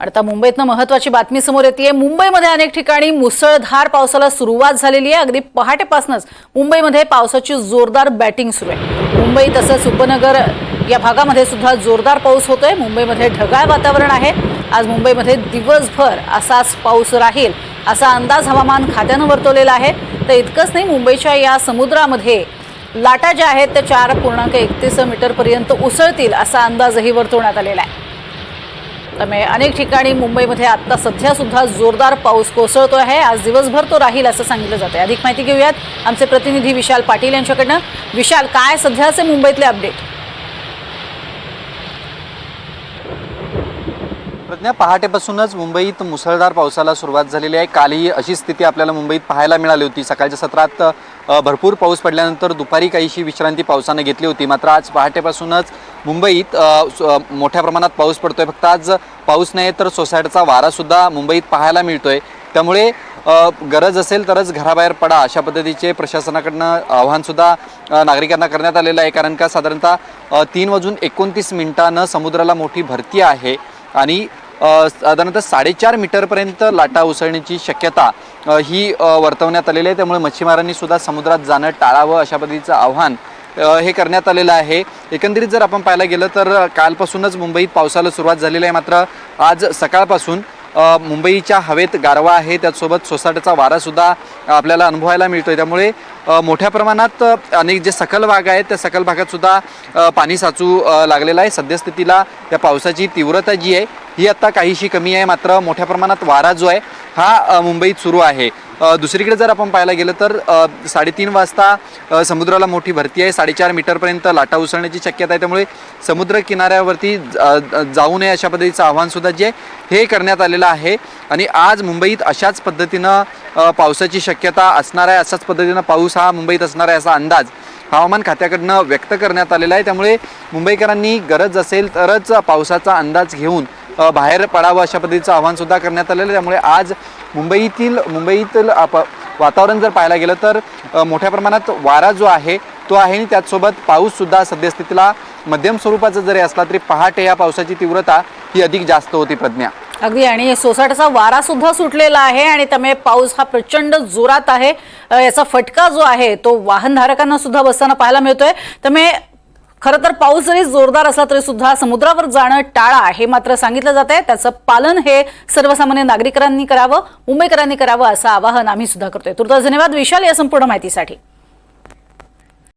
आता मुंबईतनं महत्वाची बातमी समोर येते मुंबईमध्ये अनेक ठिकाणी मुसळधार पावसाला सुरुवात झालेली आहे. अगदी पहाटेपासूनच मुंबईमध्ये पावसाची जोरदार बॅटिंग सुरू आहे. मुंबई तसंच उपनगर या भागामध्ये सुद्धा जोरदार पाऊस होतोय. मुंबईमध्ये ढगाळ वातावरण आहे. आज मुंबईमध्ये दिवसभर असाच पाऊस राहील असा अंदाज हवामान खात्यानं वर्तवलेला आहे. तर इतकंच नाही मुंबईच्या या समुद्रामध्ये लाटा ज्या आहेत त्या चार पूर्णांक एकतीस मीटरपर्यंत उसळतील असा अंदाजही वर्तवण्यात आलेला आहे. त्यामुळे अनेक ठिकाणी मुंबईमध्ये आत्ता सध्यासुद्धा जोरदार पाऊस कोसळतो आहे. आज दिवसभर तो राहील असं सांगितलं जात आहे अधिक माहिती घेऊयात. आमचे प्रतिनिधी विशाल पाटील यांच्याकडनं. विशाल काय सध्याचे मुंबईतले अपडेट? प्रज्ञा पहाटेपासूनच मुंबईत मुसळधार पावसाला सुरुवात झालेली आहे. कालही अशी स्थिती आपल्याला मुंबईत पाहायला मिळाली होती. सकाळच्या सत्रात भरपूर पाऊस पडल्यानंतर दुपारी काहीशी विश्रांती पावसानं घेतली होती. मात्र आज पहाटेपासूनच मुंबईत मोठ्या प्रमाणात पाऊस पडतोय. फक्त आज पाऊस नाही तर सोसायटीचा वारासुद्धा मुंबईत पाहायला मिळतोय. त्यामुळे गरज असेल तरच घराबाहेर पडा अशा पद्धतीचे प्रशासनाकडनं आव्हानसुद्धा नागरिकांना करण्यात आलेलं आहे. कारण का साधारणतः तीन वाजून एकोणतीस मिनिटानं समुद्राला मोठी भरती आहे. आणि साधारणतः साडेचार मीटरपर्यंत लाटा उसळण्याची शक्यता ही वर्तवण्यात आलेली आहे. त्यामुळे मच्छीमारांनी सुद्धा समुद्रात जाणं टाळावं अशा पद्धतीचं आव्हान हे करण्यात आलेलं आहे. एकंदरीत जर आपण पाहायला गेलं तर कालपासूनच मुंबईत पावसाला सुरुवात झालेली आहे. मात्र आज सकाळपासून मुंबईच्या हवेत गारवा आहे. त्याचसोबत सोसाट्याचा वारासुद्धा आपल्याला अनुभवायला मिळतोय. त्यामुळे मोठ्या प्रमाणात अनेक जे सकल भाग आहेत त्या सकल भागात सुद्धा पाणी साचू लागलेलं आहे. सद्यस्थितीला या पावसाची तीव्रता जी आहे ही आत्ता काहीशी कमी आहे. मात्र मोठ्या प्रमाणात वारा जो आहे हा मुंबईत सुरू आहे. दुसरीकडे जर आपण पाहायला गेलं तर साडेतीन वाजता समुद्राला मोठी भरती आहे. साडेचार मीटरपर्यंत लाटा उसळण्याची शक्यता आहे. त्यामुळे समुद्र किनाऱ्यावरती जाऊ नये अशा पद्धतीचं आव्हानसुद्धा जे हे करण्यात आलेलं आहे. आणि आज मुंबईत अशाच पद्धतीनं पावसाची शक्यता असणार आहे. अशाच पद्धतीनं पाऊस हा मुंबईत असणार आहे असा अंदाज हवामान खात्याकडनं व्यक्त करण्यात आलेला आहे. त्यामुळे मुंबईकरांनी गरज असेल तरच पावसाचा अंदाज घेऊन बाहेर पडावं अशा पद्धतीचं आव्हान सुद्धा करण्यात आलेलं आहे. त्यामुळे आज मुंबईतील मुंबईतील आप- वातावरण जर पाहायला गेलं तर मोठ्या प्रमाणात वारा जो आहे तो आहे आणि त्याचसोबत पाऊससुद्धा सद्यस्थितीला मध्यम स्वरूपाचा जरी असला तरी पहाटे या पावसाची तीव्रता ही अधिक जास्त होती प्रज्ञा. अगदी आणि सोसाट्याचा वारा सुद्धा सुटलेला आहे आणि त्यामुळे पाऊस हा प्रचंड जोरात आहे. याचा फटका जो आहे तो वाहनधारकांना सुद्धा बसताना पाहायला मिळतोय. त्यामुळे खरं तर पाऊस जरी जोरदार असला तरी सुद्धा समुद्रावर जाणं टाळा हे मात्र सांगितलं जात आहे त्याचं पालन हे सर्वसामान्य नागरिकांनी करावं मुंबईकरांनी करावं असं आवाहन आम्ही सुद्धा करतोय. तुर्तास धन्यवाद. विशाल या संपूर्ण माहितीसाठी.